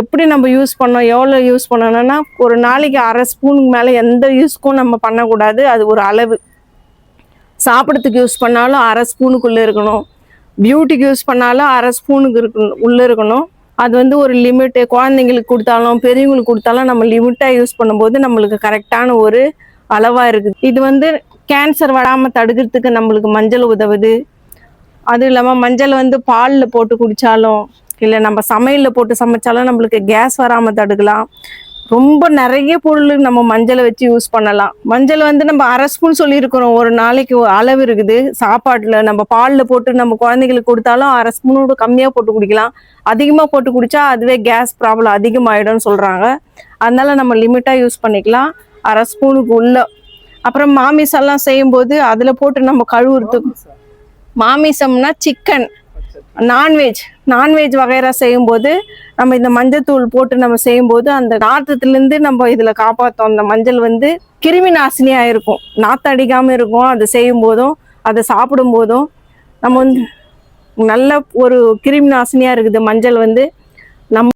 எப்படி நம்ம யூஸ் பண்ணோம் எவ்வளோ யூஸ் பண்ணணும்னா ஒரு நாளைக்கு அரை ஸ்பூனுக்கு மேலே எந்த யூஸ்க்கும் நம்ம பண்ணக்கூடாது. அது ஒரு அளவு. சாப்பிட்றதுக்கு யூஸ் பண்ணாலும் அரை ஸ்பூனுக்குள்ளே இருக்கணும். பியூட்டிக்கு யூஸ் பண்ணாலும் அரை ஸ்பூனுக்கு இருக்கணும் உள்ளே இருக்கணும். அது வந்து ஒரு லிமிட்டு குழந்தைங்களுக்கு கொடுத்தாலும் பெரியவங்களுக்கு கொடுத்தாலும் நம்ம லிமிட்டாக யூஸ் பண்ணும்போது நம்மளுக்கு கரெக்டான ஒரு அளவாக இருக்குது. இது வந்து கேன்சர் வராமல் தடுக்கிறதுக்கு நம்மளுக்கு மஞ்சள் உதவுது. அதுவும் இல்லாமல் மஞ்சள் வந்து பாலில் போட்டு குடித்தாலும் இல்லை நம்ம சமையலில் போட்டு சமைச்சாலும் நம்மளுக்கு கேஸ் வராமல் தடுக்கலாம். ரொம்ப நிறைய பொருள் நம்ம மஞ்சளை வச்சு யூஸ் பண்ணலாம். மஞ்சள் வந்து நம்ம அரை ஸ்பூன் சொல்லியிருக்கிறோம். ஒரு நாளைக்கு அளவு இருக்குது. சாப்பாட்டில் நம்ம பாலில் போட்டு நம்ம குழந்தைங்களுக்கு கொடுத்தாலும் அரை ஸ்பூனோட கம்மியாக போட்டு குடிக்கலாம். அதிகமாக போட்டு குடிச்சா அதுவே கேஸ் ப்ராப்ளம் அதிகமாயிடும்னு சொல்கிறாங்க அதனால நம்ம லிமிட்டாக யூஸ் பண்ணிக்கலாம். அரை ஸ்பூனுக்கு உள்ள. அப்புறம் மாமிசெல்லாம் செய்யும்போது அதில் போட்டு நம்ம கழுவுறதுக்கு மாமிசம்னா chicken non veg non veg வகைரா செய்யும்போது நம்ம இந்த மஞ்சத்தூள் போட்டு நம்ம செய்யும்போது அந்த நாற்றத்துலேருந்து நம்ம இதில் காப்பாற்றோம் அந்த மஞ்சள் வந்து கிருமி நாசினியாக இருக்கும். நாற்றம் அடிக்காமல் இருக்கும். அதை செய்யும் போதும் அதை சாப்பிடும் போதும் நம்ம வந்து நல்ல ஒரு கிருமி நாசினியாக இருக்குது. மஞ்சள் வந்து